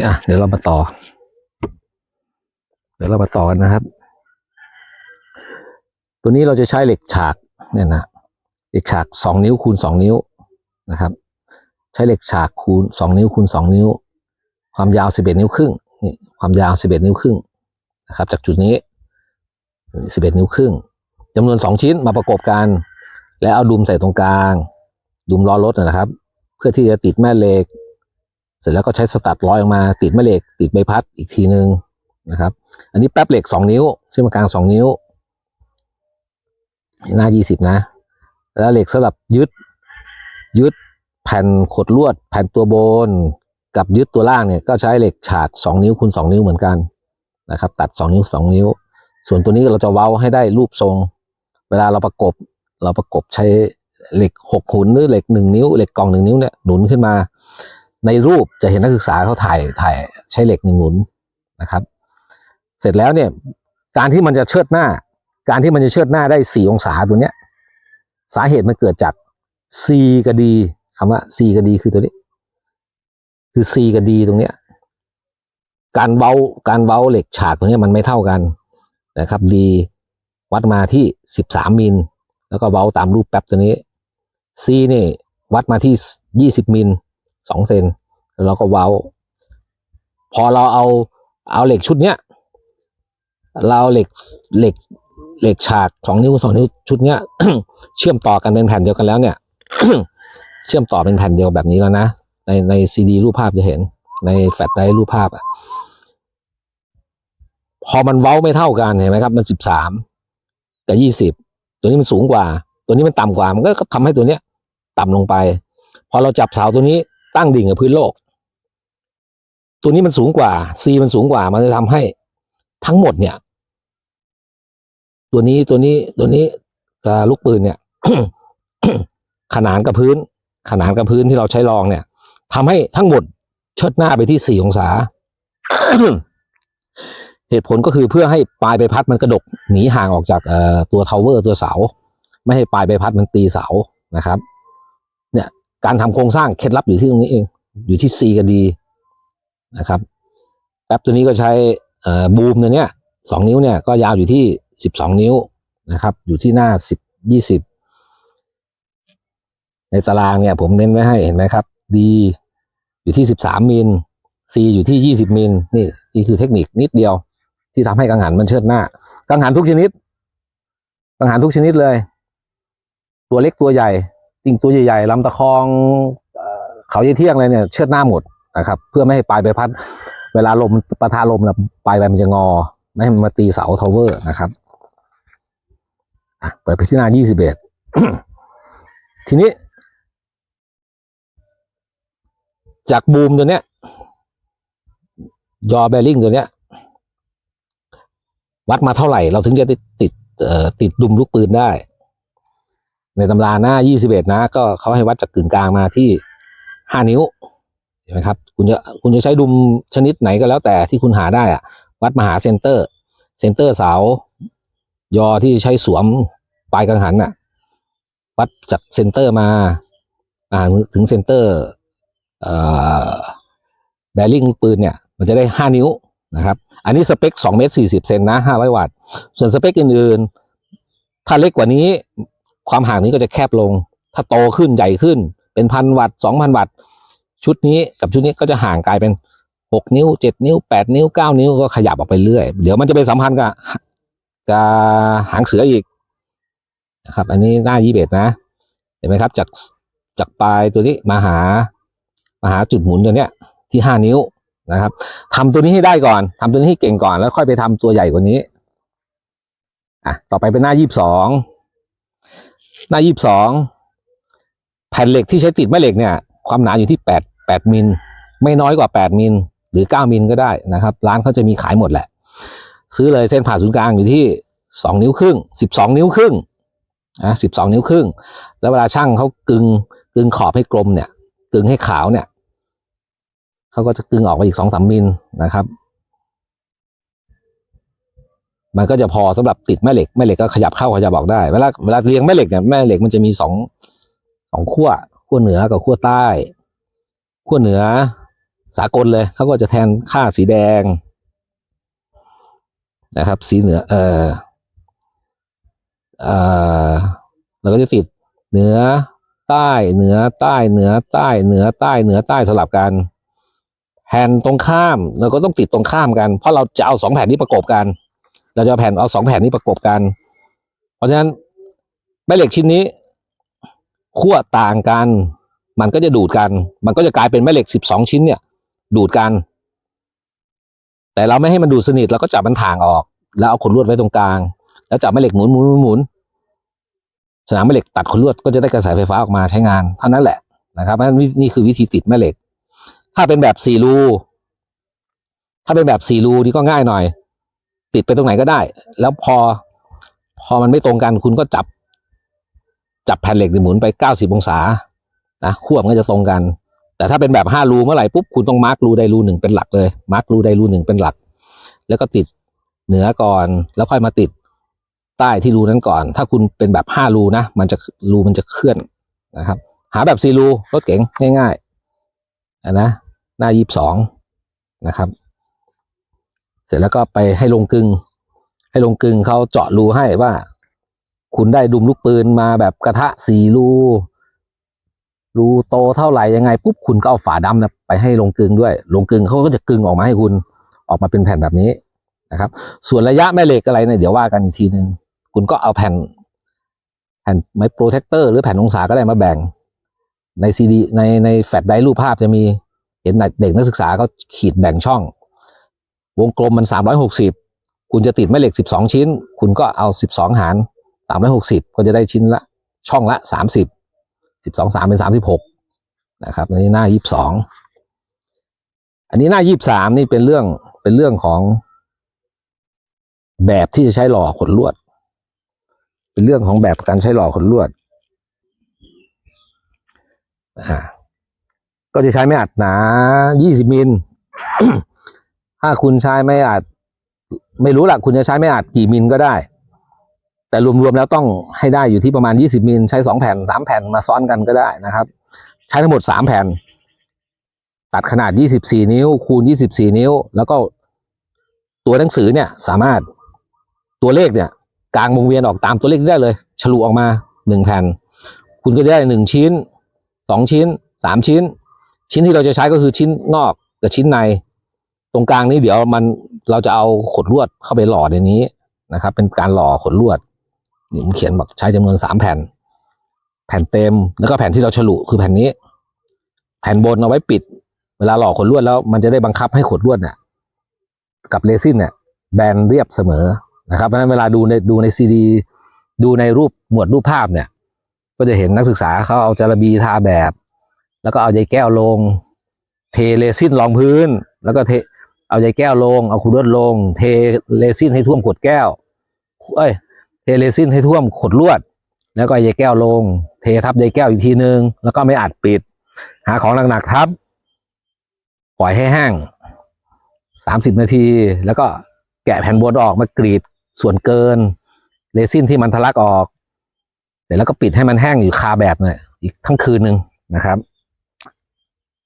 อะเดี๋ยวเรามาต่อ เดี๋ยวเรามาต่อกันนะครับ ตัวนี้เราจะใช้เหล็กฉากเนี่ยนะเหล็กฉากสองนิ้วคูณสองนิ้วนะครับ ใช้เหล็กฉากคูณสองนิ้วคูณสองนิ้ว ความยาวสิบเอ็ดนิ้วครึ่งนี่ความยาวสิบเอ็ดนิ้วครึ่งนะครับ จากจุดนี้สิบเอ็ดนิ้วครึ่งจำนวนสองชิ้นมาประกบกัน แล้วเอาดุมใส่ตรงกลาง ดุมล้อรถนะครับ เพื่อที่จะติดแม่เหล็ก เสร็จแล้วก็ใช้สตัดร้อยออกมา ติดแม่เหล็ก ติดใบพัดอีกทีหนึ่งนะครับ อันนี้แป๊บเหล็กสองนิ้วเส้นกลางสองนิ้ว หน้ายี่สิบนะ แล้วเหล็กสำหรับยึดยึดแผ่นขดลวด แผ่นตัวบน กับยึดตัวล่างเนี่ยก็ใช้เหล็กฉากสองนิ้วคูณสองนิ้วเหมือนกันนะครับ ตัดสองนิ้วสองนิ้ว ส่วนตัวนี้เราจะเว้าให้ได้รูปทรง เวลาเราประกบเราประกบใช้เหล็กหกหุนหรือเหล็กหนึ่งนิ้วเหล็กกล่องหนึ่งนิ้วเนี่ยหนุนขึ้นมา ในรูปจะเห็นนักศึกษาเขาถ่ายถ่ายใช้เหล็กหนึ่งหนุนนะครับ เสร็จแล้วเนี่ยการที่มันจะเชิดหน้า การที่มันจะเชิดหน้าได้สี่องศาตัวเนี้ยสาเหตุมันเกิดจาก C กับ D คำว่า C กับ D คือตัวนี้ คือ C กับ D ตรงเนี้ยการเว้าการเว้าเหล็กฉากตรงเนี้ยมันไม่เท่ากันนะครับ D วัดมาที่สิบสามมิล แล้วก็เว้าตามรูปแป๊บตัวนี้ C นี่วัดมาที่ยี่สิบมิล สองเซนแล้วเราก็เว้า พอเราเอาเอาเหล็กชุดเนี้ยเราเหล็กเหล็กเหล็กฉากสองนิ้วสองนิ้วชุดเนี้ยเชื่อมต่อกันเป็นแผ่นเดียวกันแล้วเนี่ย เชื่อมต่อเป็นแผ่นเดียวแบบนี้แล้วนะ ในในซีดีรูปภาพจะเห็น ในแฟลชไดร์รูปภาพอะพอมันเว้าไม่เท่ากันเห็นไหมครับ มันสิบสามกับยี่สิบตัวนี้มันสูงกว่า ตัวนี้มันต่ำกว่า มันก็ทำให้ตัวเนี้ยต่ำลงไป พอเราจับเสาตัวนี้ ตั้งดิ่งกับพื้นโลก ตัวนี้มันสูงกว่า C มันสูงกว่า มันจะทำให้ทั้งหมดเนี่ย ตัวนี้ตัวนี้ตัวนี้ลูกปืนเนี่ย ขนานกับพื้น ขนานกับพื้นที่เราใช้รองเนี่ยทำให้ทั้งหมดเชิดหน้าไปที่สี่องศา เหตุผลก็คือเพื่อให้ปลายใบพัดมันกระดกหนีห่างออกจากตัวทาวเวอร์ตัวเสา ไม่ให้ปลายใบพัดมันตีเสานะครับ การทำโครงสร้างเคล็ดลับอยู่ที่ตรงนี้เอง อยู่ที่ C กับ D นะครับแป๊บตัวนี้ก็ใช้เอ่อบูมตัวเนี้ยสองนิ้วเนี่ยก็ยาวอยู่ที่สิบสองนิ้วนะครับ อยู่ที่หน้าสิบยี่สิบในตารางเนี่ยผมเน้นไว้ให้เห็นไหมครับ D อยู่ที่สิบสามมิล C อยู่ที่ยี่สิบมิลนี่นี่คือเทคนิคนิดเดียว ที่ทำให้กังหันมันเชิดหน้า กังหันทุกชนิด กังหันทุกชนิดเลย ตัวเล็กตัวใหญ่ ติ่งตัวใหญ่ๆลำตะคองเขาเยี่ยเที่ยงอะไรเนี่ยเชิดหน้าหมดนะครับ เพื่อไม่ให้ปลายใบพัด เวลาลมประทาลมแล้วปลายใบมันจะงอ ไม่ให้มันมาตีเสาทาวเวอร์นะครับเปิดไปที่หน้ายี่สิบเอ็ดทีนี้ จากบูมตัวเนี้ย ยอแบริ่งตัวเนี้ย วัดมาเท่าไหร่ เราถึงจะได้ติดติดดุมลูกปืนได้ ในตำราหน้า 21 นะ ก็เขาให้วัดจากกึ่งกลางมาที่ 5 นิ้วเห็นไหมครับคุณจะคุณจะใช้ดุมชนิดไหนก็แล้วแต่ที่คุณหาได้อะวัดมาหาเซนเตอร์ เซนเตอร์เสายอที่ใช้สวมปลายกังหันน่ะ วัดจากเซนเตอร์มาอ่าถึงเซนเตอร์เอ่อแบริ่งลูกปืนเนี่ย มันจะได้ 5 นิ้วนะครับ อันนี้สเปค2เมตร40เซนนะ500 วัตต์ ส่วนสเปคอื่นๆ ถ้าเล็กกว่านี้ ความห่างนี้ก็จะแคบลง ถ้าโตขึ้นใหญ่ขึ้น เป็นพันวัตต์สองพันวัตต์ชุดนี้กับชุดนี้ก็จะห่างกลายเป็นหกนิ้วเจ็ดนิ้วแปดนิ้วเก้านิ้วก็ขยับออกไปเรื่อย เดี๋ยวมันจะไปสัมพันธ์กับกับหางเสืออีกนะครับ อันนี้หน้ายี่เบ็ดนะ เห็นไหมครับ จากจากปลายตัวนี้มาหามาหาจุดหมุนตัวเนี้ยที่ห้านิ้วนะครับทำตัวนี้ให้ได้ก่อนทำตัวนี้ให้เก่งก่อนแล้วค่อยไปทำตัวใหญ่กว่านี้อะต่อไปเป็นหน้ายี่สิบสอง หน้ายี่สิบสองแผ่นเหล็กที่ใช้ติดแม่เหล็กเนี่ย ความหนาอยู่ที่แปดแปดมิล ไม่น้อยกว่าแปดมิล หรือเก้ามิลก็ได้นะครับ ร้านเขาจะมีขายหมดแหละ ซื้อเลยเส้นผ่าศูนย์กลางอยู่ที่สองนิ้วครึ่งสิบสองนิ้วครึ่งนะสิบสองนิ้วครึ่ง แล้วเวลาช่างเขากึงกึงขอบให้กลมเนี่ย กึงให้ขาวเนี่ยเขาก็จะกึงออกไปอีกสองสามมิลนะครับ มันก็จะพอสำหรับติดแม่เหล็กแม่เหล็กก็ขยับเข้าขยับออกได้เวลาเวลาเรียงแม่เหล็กเนี่ยแม่เหล็กมันจะมีสองสองขั้วขั้วเหนือกับขั้วใต้ขั้วเหนือสากลเลยเขาก็จะแทนค่าสีแดงนะครับ สีเหนือเออเออเราก็จะติดเหนือใต้เหนือใต้เหนือใต้เหนือใต้เหนือใต้สลับกันแผ่นตรงข้ามเราก็ต้องติดตรงข้ามกัน เพราะเราจะเอาสองแผ่นนี้ประกบกัน เราจะเอาแผ่นเอาสองแผ่นนี้ประกบกัน เพราะฉะนั้นแม่เหล็กชิ้นนี้ขั้วต่างกัน มันก็จะดูดกัน มันก็จะกลายเป็นแม่เหล็กสิบสองชิ้นเนี่ย ดูดกัน แต่เราไม่ให้มันดูดสนิทเราก็จับมันถ่างออก แล้วเอาขนลวดไว้ตรงกลาง แล้วจับแม่เหล็กหมุนหมุนหมุนหมุนสนามแม่เหล็กตัดขนลวดก็จะได้กระแสไฟฟ้าออกมาใช้งานเท่านั้นแหละนะครับนั่นนี่คือวิธีติดแม่เหล็ก ถ้าเป็นแบบสี่รูถ้าเป็นแบบสี่รูนี่ก็ง่ายหน่อย ติดไปตรงไหนก็ได้ แล้วพอ พอมันไม่ตรงกันคุณก็จับ จับแผ่นเหล็กหมุนไปเก้าสิบองศานะขั้วมันก็จะตรงกัน แต่ถ้าเป็นแบบห้ารูเมื่อไหร่ปุ๊บคุณต้องมาร์กรูใดรูหนึ่งเป็นหลักเลยมาร์กรูใดรูหนึ่งเป็นหลัก แล้วก็ติดเหนือก่อนแล้วค่อยมาติดใต้ที่รูนั้นก่อน ถ้าคุณเป็นแบบห้ารูนะมันจะรูมันจะเคลื่อนนะครับ หาแบบสี่รูรถเก๋งง่ายๆอะนะหน้ายี่สิบสองนะครับ เสร็จแล้วก็ไปให้ลงกึงให้ลงกึงเขาเจาะรูให้ว่า คุณได้ดุมลูกปืนมาแบบกระทะสี่รูรูโตเท่าไหร่ยังไงปุ๊บคุณก็เอาฝาดำนะไปให้ลงกึงด้วย ลงกึงเขาก็จะกึงออกมาให้คุณออกมาเป็นแผ่นแบบนี้นะครับ ส่วนระยะแม่เหล็กอะไรเนี่ยเดี๋ยวว่ากันอีกทีหนึ่งคุณก็เอาแผ่น แผ่นไม้โปรเทคเตอร์หรือแผ่นองศาก็ได้มาแบ่ง ในซีดีในในแฟลชไดร์รูปภาพจะมีเห็นเด็กนักศึกษาเขาขีดแบ่งช่อง วงกลมมันสามร้อยหกสิบคุณจะติดแม่เหล็กสิบสองชิ้น คุณก็เอาสิบสองหารสามร้อยหกสิบก็จะได้ชิ้นละช่องละสามสิบสิบสองสามเป็นสามสิบหกนะครับอันนี้หน้ายี่สองอันนี้หน้ายี่สามนี่เป็นเรื่องเป็นเรื่องของแบบที่จะใช้หล่อขนลวด เป็นเรื่องของแบบการใช้หล่อขนลวดอ่าก็จะใช้ไม่อัดหนายี่สิบมิล ถ้าคุณใช้ไม่อัดไม่รู้ละคุณจะใช้ไม่อัดกี่มิลก็ได้ แต่รวมๆแล้วต้องให้ได้อยู่ที่ประมาณ 20 มิลใช้ 2 แผ่น 3 แผ่นมาซ้อนกันก็ได้นะครับ ใช้ทั้งหมด 3 แผ่น ตัดขนาด 24 นิ้ว คูณ 24 นิ้ว แล้วก็ตัวหนังสือเนี่ยสามารถตัวเลขเนี่ยกลางวงเวียนออกตามตัวเลขได้เลย ฉลุออกมา 1 แผ่น คุณก็จะได้ 1 ชิ้น 2 ชิ้น 3 ชิ้น ชิ้นที่เราจะใช้ก็คือชิ้นนอกกับชิ้นใน ตรงกลางนี้เดี๋ยวมันเราจะเอาขดลวดเข้าไปหล่อในนี้นะครับ เป็นการหล่อขดลวดนี่มันเขียนบอกใช้จำนวนสามแผ่น แผ่นเต็มแล้วก็แผ่นที่เราฉลุคือแผ่นนี้ แผ่นบนเอาไว้ปิด เวลาหล่อขดลวดแล้วมันจะได้บังคับให้ขดลวดเนี่ยกับเรซินเนี่ยแบนเรียบเสมอนะครับเพราะฉะนั้นเวลาดูในดูในซีดีดูในรูปหมวดรูปภาพเนี่ย ก็จะเห็นนักศึกษาเขาเอาจารบีทาแบบ แล้วก็เอาใยแก้วลง เทเรซินรองพื้น แล้วก็เท เอาใยแก้วลง เอาขดลวดลง เทเรซินให้ท่วมขวดแก้ว เอ้ย เทเรซินให้ท่วมขวดลวด แล้วก็ใยแก้วลง เททับใยแก้วอีกทีนึง แล้วก็ไม่อัดปิด หาของหนักๆทับ ปล่อยให้แห้งสามสิบนาที แล้วก็แกะแผ่นบนออกมากรีดส่วนเกินเรซินที่มันทะลักออก เสร็จแล้วก็ปิดให้มันแห้งอยู่คาแบบเนี่ยอีกทั้งคืนหนึ่งนะครับ